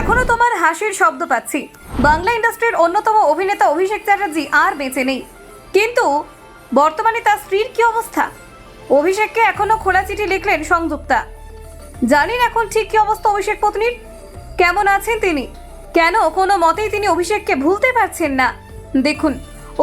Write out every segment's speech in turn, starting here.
এখনও তোমার হাসির শব্দ পাচ্ছি। বাংলা ইন্ডাস্ট্রির অন্যতম অভিনেতা অভিষেক চ্যাটার্জি আর বেঁচে নেই। কিন্তু বর্তমানে তার স্ত্রীর কি অবস্থা? অভিষেককে এখনও খোলা চিঠি লিখলেন সংযুক্তা। জানেন এখন ঠিক কি অবস্থা অভিষেক পত্নীর? কেমন আছেন তিনি? কেন কোনো মতেই তিনি অভিষেককে ভুলতে পারছেন না? দেখুন,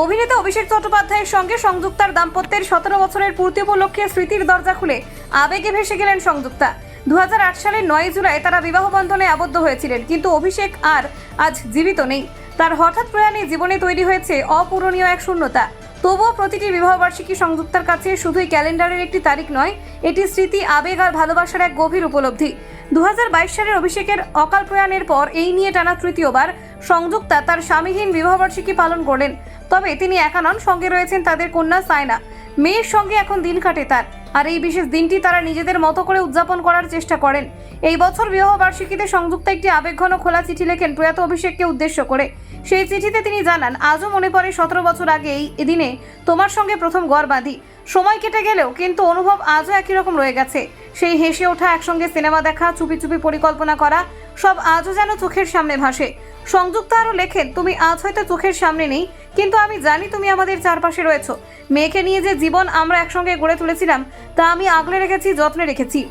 অভিনেতা অভিষেক চট্টোপাধ্যায়ের সঙ্গে সংযুক্তার দাম্পত্যের সতেরো বছরের পূর্তি উপলক্ষে স্মৃতির দরজা খুলে আবেগে ভেসে গেলেন সংযুক্তা। দু হাজার আট সালের নয় জুলাই তারা বিবাহ বন্ধনে আবদ্ধ হয়েছিলেন, কিন্তু অভিষেক আর আজ জীবিত নেই। তার হঠাৎ প্রয়াণে জীবনে তৈরি হয়েছে অপূরণীয় এক শূন্যতা। তবুও প্রতিটি বিবাহবার্ষিকী সংযুক্তার কাছে শুধুই ক্যালেন্ডারের একটি তারিখ নয়, এটি স্মৃতি, আবেগ আর ভালোবাসার এক গভীর উপলব্ধি। দু হাজার বাইশ সালের অভিষেকের অকাল প্রয়াণের পর এই নিয়ে টানা তৃতীয়বার সংযুক্তা তার স্বামীহীন বিবাহবার্ষিকী পালন করলেন। তবে তিনি একা নন, সঙ্গে রয়েছেন তাদের কন্যা সায়না। মেয়ের সঙ্গে এখন দিন কাটে তার। আর এই বিশেষ দিনটি তারা নিজেদের মতো করে উদযাপন করার চেষ্টা করেন। এই বছর বিবাহবার্ষিকীতে সংযুক্ত একটি আবেগঘন খোলা চিঠি লেখেন প্রয়াত অভিষেককে উদ্দেশ্য করে। সেই চিঠিতে তিনি জানান, আজও মনে পড়ে সতেরো বছর আগে এই দিনে তোমার সঙ্গে প্রথম গড় বাঁধি। সময় কেটে গেলেও কিন্তু অনুভব আজও একই রকম রয়ে গেছে। সেই হেসে ওঠা একসঙ্গে সিনেমা দেখা, চুপি চুপি পরিকল্পনা করা, সব আজও যেন চোখের সামনে ভাসে। সংযুক্ত আরও লেখেন, তুমি আজ হয়তো চোখের সামনে নেই, কিন্তু আমি জানি তুমি আমাদের চারপাশে রয়েছো। মেয়েকে নিয়ে যে জীবন আমরা একসঙ্গে গড়ে তুলেছিলাম, তা আমি আগলে রেখেছি, যত্নে রেখেছি।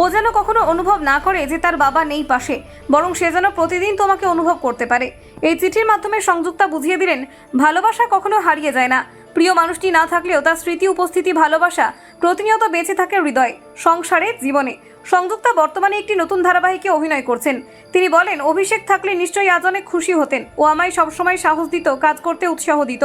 ও যেন কখনো অনুভব না করে যে তার বাবা নেই পাশে, বরং সে যেন প্রতিদিন তোমাকে অনুভব করতে পারে। এই চিঠির মাধ্যমে সংযুক্তা বুঝিয়ে দিলেন, ভালোবাসা কখনো হারিয়ে যায় না। প্রিয় মানুষটি না থাকলেও তার স্মৃতি, উপস্থিতি, ভালোবাসা প্রতিনিয়ত বেঁচে থাকে হৃদয়, সংসারে, জীবনে। সংযুক্তা বর্তমানে একটি নতুন ধারাবাহিকে অভিনয় করছেন। তিনি বলেন, অভিষেক থাকলে নিশ্চয়ই আজ অনেক খুশি হতেন। ও আমায় সবসময় সাহস দিত, কাজ করতে উৎসাহ দিত।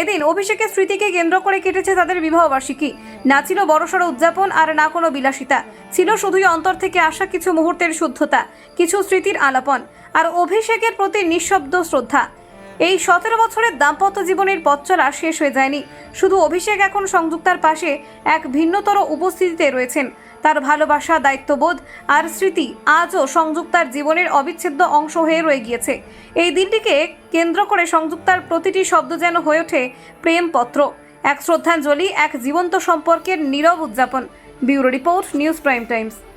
এদিন অভিষেকের স্মৃতিকে কেন্দ্র করে কেটেছে তাদের বিবাহবার্ষিকী। না ছিল বড়সড় উদযাপন আর না কোনো বিলাসিতা। ছিল শুধুই অন্তর থেকে আসা কিছু মুহূর্তের শুদ্ধতা, কিছু স্মৃতির আলাপন। আর অভিষেকের প্রতি নিঃশব্দ শ্রদ্ধা। এই সতেরো বছরের দাম্পত্য জীবনের পথ চলা শেষ হয়ে যায়নি। শুধু অভিষেক এখন সংযুক্তার পাশে এক ভিন্নতর উপস্থিতিতে রয়েছেন। তার ভালোবাসা, দায়িত্ববোধ আর স্মৃতি আজও সংযুক্তার জীবনের অবিচ্ছেদ্য অংশ হয়ে রয়ে গিয়েছে। এই দিনটিকে কেন্দ্র করে সংযুক্তার প্রতিটি শব্দ যেন হয়ে ওঠে প্রেমপত্র। এক শ্রদ্ধাঞ্জলি, এক জীবন্ত সম্পর্কের নীরব উদযাপন। Bureau report, news prime times.